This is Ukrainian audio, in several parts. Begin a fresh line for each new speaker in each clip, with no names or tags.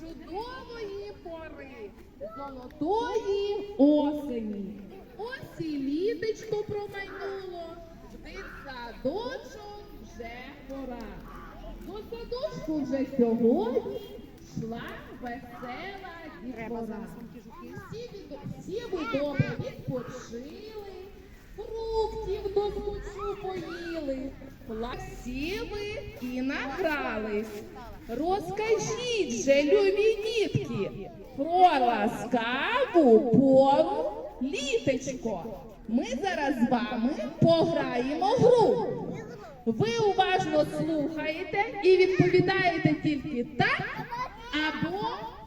чудової пори, золотої осені. Ось і літочко промайнуло, в дитсадочок вже пора. До садочку вже сьогодні йшла весела дітвора. Всі, від- всі ви добре відпочили, фруктів до кучу поїли, плаксіли і награлись. Розкажіть же, любі дітки, про ласкаву пору літочко. Ми зараз з вами пограємо гру. Ви уважно слухаєте і відповідаєте тільки так або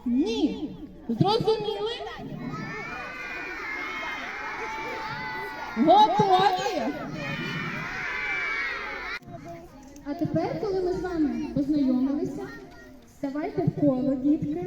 ні. Зрозуміли? Готові?
А тепер, коли ми з вами познайомилися, ставайте в коло, дітки.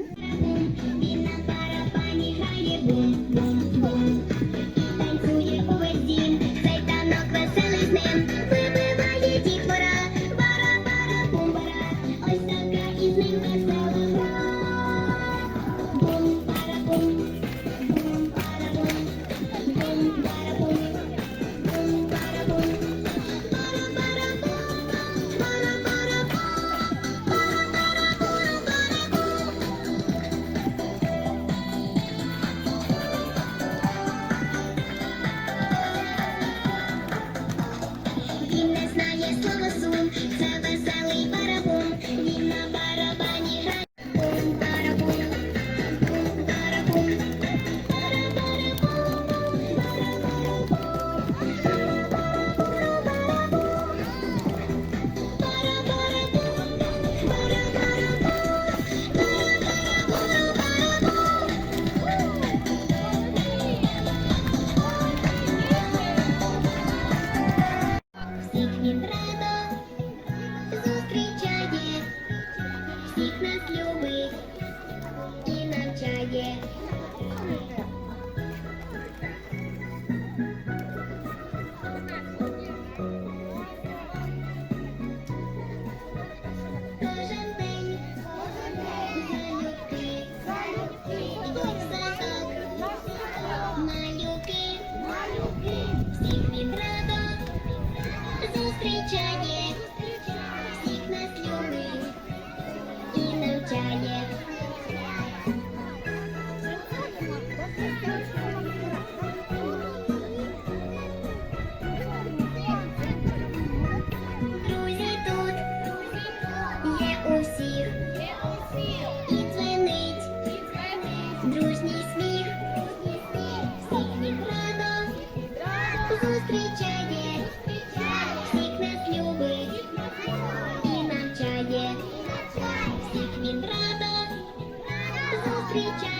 creature.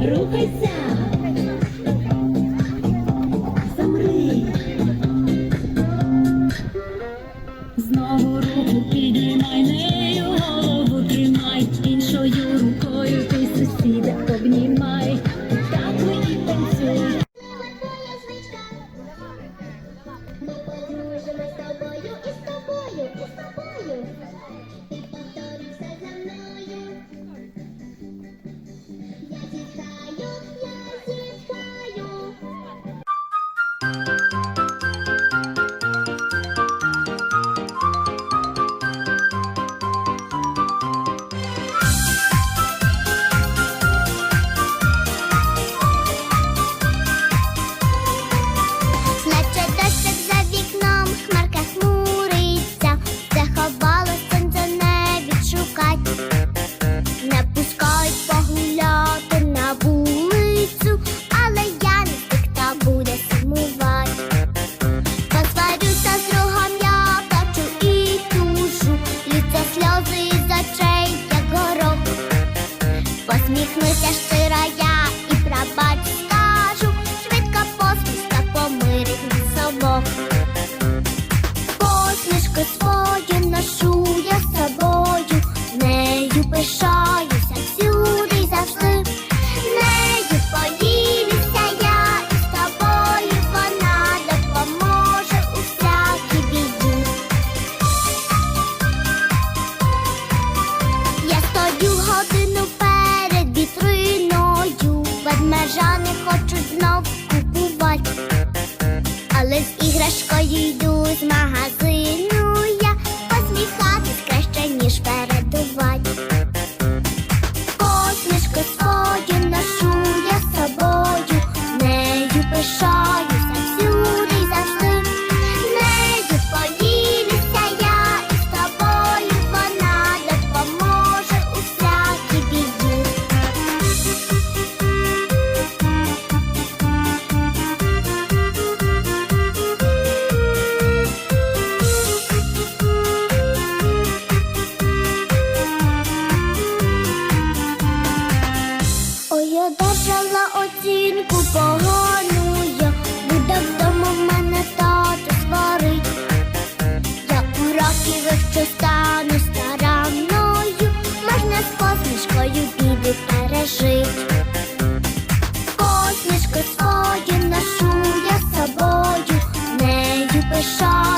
Рухайся. Горожани хочуть знов купувати, але з
іграшкою йду з магазину. співах, що стану старанною, можна з
посмішкою біди пережить. Посмішку свою ношу я собою, нею пишаю.